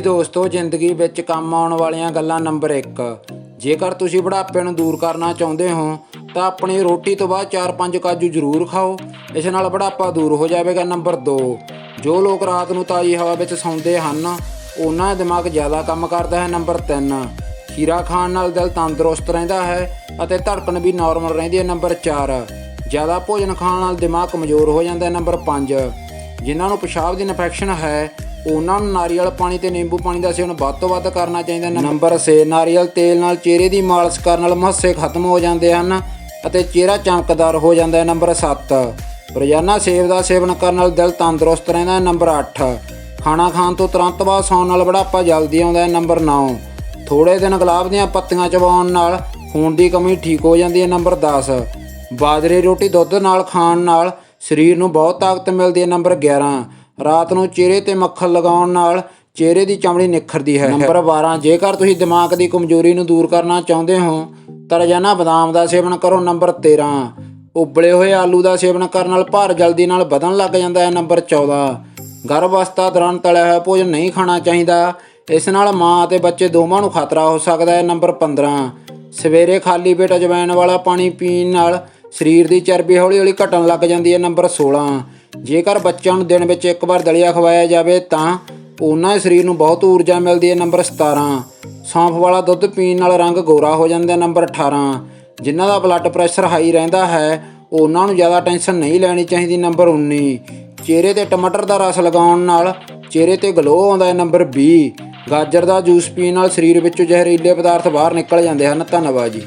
ਦੋਸਤੋ, ਜ਼ਿੰਦਗੀ ਵਿੱਚ ਕੰਮ ਆਉਣ ਵਾਲੀਆਂ ਗੱਲਾਂ ਨੰਬਰ 1 ਜੇਕਰ ਤੁਸੀਂ ਬੁਢਾਪੇ ਨੂੰ ਦੂਰ ਕਰਨਾ ਚਾਹੁੰਦੇ ਹੋ, ਤਾਂ ਆਪਣੀ ਰੋਟੀ ਤੋਂ ਬਾਅਦ 4-5 ਕਾਜੂ ਜ਼ਰੂਰ ਖਾਓ। ਇਸ ਨਾਲ ਬੁਢਾਪਾ ਦੂਰ ਹੋ ਜਾਵੇਗਾ ਨੰਬਰ 2 ਜੋ ਲੋਕ ਰਾਤ ਨੂੰ ਤਾਜ਼ੀ ਹਵਾ ਵਿੱਚ ਸੌਂਦੇ ਹਨ, ਉਹਨਾਂ ਦਾ ਦਿਮਾਗ ਜ਼ਿਆਦਾ ਕੰਮ ਕਰਦਾ ਹੈ ਨੰਬਰ 3 ਖੀਰਾ ਖਾਣ ਨਾਲ ਦਿਲ ਤੰਦਰੁਸਤ ਰਹਿੰਦਾ ਹੈ ਅਤੇ ਧੜਕਣ ਵੀ ਨਾਰਮਲ ਰਹਿੰਦੀ ਹੈ ਨੰਬਰ 4 ਜ਼ਿਆਦਾ ਭੋਜਨ ਖਾਣ ਨਾਲ ਦਿਮਾਗ ਕਮਜ਼ੋਰ ਹੋ ਜਾਂਦਾ ਹੈ ਨੰਬਰ 5 ਜਿਨ੍ਹਾਂ ਨੂੰ ਪਿਸ਼ਾਬ ਦੀ ਇਨਫੈਕਸ਼ਨ ਹੈ, ਉਹਨਾਂ ਨੂੰ ਨਾਰੀਅਲ ਪਾਣੀ ਤੇ ਨਿੰਬੂ ਪਾਣੀ ਦਾ ਸੇਵਨ ਵੱਧ ਤੋਂ ਵੱਧ ਕਰਨਾ ਚਾਹੀਦਾ। ਨੰਬਰ 6 ਨਾਰੀਅਲ ਤੇਲ ਨਾਲ ਚਿਹਰੇ ਦੀ ਮਾਲਿਸ਼ ਕਰਨ ਨਾਲ ਮੁਹੱਸੇ ਖਤਮ ਹੋ ਜਾਂਦੇ ਹਨ ਅਤੇ ਚਿਹਰਾ ਚਮਕਦਾਰ ਹੋ ਜਾਂਦਾ ਹੈ। ਨੰਬਰ 7 ਰੋਜ਼ਾਨਾ ਸੇਬ ਦਾ ਸੇਵਨ ਕਰਨ ਨਾਲ ਦਿਲ ਤੰਦਰੁਸਤ ਰਹਿੰਦਾ ਹੈ। ਨੰਬਰ 8 ਖਾਣਾ ਖਾਣ ਤੋਂ ਤੁਰੰਤ ਬਾਅਦ ਸੌਣ ਨਾਲ ਬੁਢਾਪਾ ਜਲਦੀ ਆਉਂਦਾ ਹੈ। ਨੰਬਰ 9 ਥੋੜੇ ਦਿਨ ਗੁਲਾਬ ਦੀਆਂ ਪੱਤੀਆਂ ਚਬਾਉਣ ਨਾਲ ਖੂਨ ਦੀ ਕਮੀ ਠੀਕ ਹੋ ਜਾਂਦੀ ਹੈ। ਨੰਬਰ 10 ਬਾਜਰੇ ਰੋਟੀ ਦੁੱਧ ਨਾਲ ਖਾਣ ਨਾਲ ਸਰੀਰ ਨੂੰ ਬਹੁਤ ਤਾਕਤ ਮਿਲਦੀ ਹੈ ਨੰਬਰ 11 ਰਾਤ ਨੂੰ ਚਿਹਰੇ ਤੇ ਮੱਖਣ ਲਗਾਉਣ ਨਾਲ ਚਿਹਰੇ ਦੀ ਚਮੜੀ ਨਿਖਰਦੀ ਹੈ। ਨੰਬਰ 12 ਜੇਕਰ ਤੁਸੀਂ ਦਿਮਾਗ ਦੀ ਕਮਜ਼ੋਰੀ ਨੂੰ ਦੂਰ ਕਰਨਾ ਚਾਹੁੰਦੇ ਹੋ ਤਾਂ ਰੋਜ਼ਾਨਾ ਬਦਾਮ ਦਾ ਸੇਵਨ ਕਰੋ ਨੰਬਰ 13 ਉਬਲੇ ਹੋਏ ਆਲੂ ਦਾ ਸੇਵਨ ਕਰਨ ਨਾਲ ਭਾਰ ਜਲਦੀ ਨਾਲ ਵਧਣ ਲੱਗ ਜਾਂਦਾ ਹੈ ਨੰਬਰ 14 ਗਰਭ ਅਵਸਥਾ ਦੌਰਾਨ ਤਲਿਆ ਹੋਇਆ ਭੋਜਨ ਨਹੀਂ ਖਾਣਾ ਚਾਹੀਦਾ। ਇਸ ਨਾਲ ਮਾਂ ਅਤੇ ਬੱਚੇ ਦੋਵਾਂ ਨੂੰ ਖਤਰਾ ਹੋ ਸਕਦਾ ਹੈ ਨੰਬਰ 15 ਸਵੇਰੇ ਖਾਲੀ ਪੇਟ ਅਜਵਾਇਣ ਵਾਲਾ ਪਾਣੀ ਪੀਣ ਨਾਲ ਸਰੀਰ ਦੀ ਚਰਬੀ ਹੌਲੀ-ਹੌਲੀ ਘਟਣ ਲੱਗ ਜਾਂਦੀ ਹੈ, ਨੰਬਰ 16 ਜੇਕਰ ਬੱਚਿਆਂ ਨੂੰ ਦਿਨ ਵਿੱਚ ਇੱਕ ਵਾਰ ਦਲੀਆ ਖਵਾਇਆ ਜਾਵੇ, ਤਾਂ ਉਹਨਾਂ ਦੇ ਸਰੀਰ ਨੂੰ ਬਹੁਤ ਊਰਜਾ ਮਿਲਦੀ ਹੈ, ਨੰਬਰ 17 ਸੌਂਫ ਵਾਲਾ ਦੁੱਧ ਪੀਣ ਨਾਲ ਰੰਗ ਗੋਰਾ ਹੋ ਜਾਂਦਾ ਹੈ, ਨੰਬਰ 18 ਜਿਨ੍ਹਾਂ ਦਾ ਬਲੱਡ ਪ੍ਰੈਸ਼ਰ ਹਾਈ ਰਹਿੰਦਾ ਹੈ, ਉਹਨਾਂ ਨੂੰ ਜ਼ਿਆਦਾ ਟੈਨਸ਼ਨ ਨਹੀਂ ਲੈਣੀ ਚਾਹੀਦੀ, ਨੰਬਰ 19 ਚਿਹਰੇ ਤੇ ਟਮਾਟਰ ਦਾ ਰਸ ਲਗਾਉਣ ਨਾਲ ਚਿਹਰੇ ਤੇ ਗਲੋ ਆਉਂਦਾ ਹੈ, ਨੰਬਰ 20 ਗਾਜਰ ਦਾ ਜੂਸ ਪੀਣ ਨਾਲ ਸਰੀਰ ਵਿੱਚੋਂ ਜ਼ਹਿਰੀਲੇ ਪਦਾਰਥ ਬਾਹਰ ਨਿਕਲ ਜਾਂਦੇ ਹਨ। ਧੰਨਵਾਦ ਜੀ।